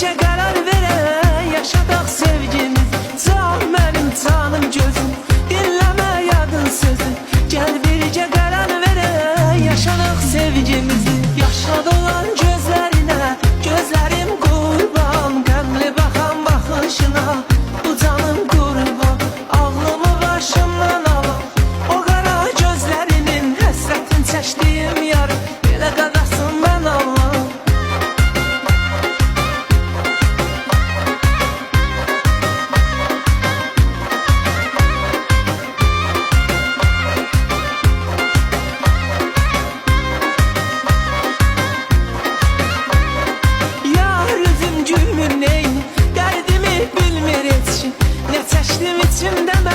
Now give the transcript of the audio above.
llegar a Geçtim içimden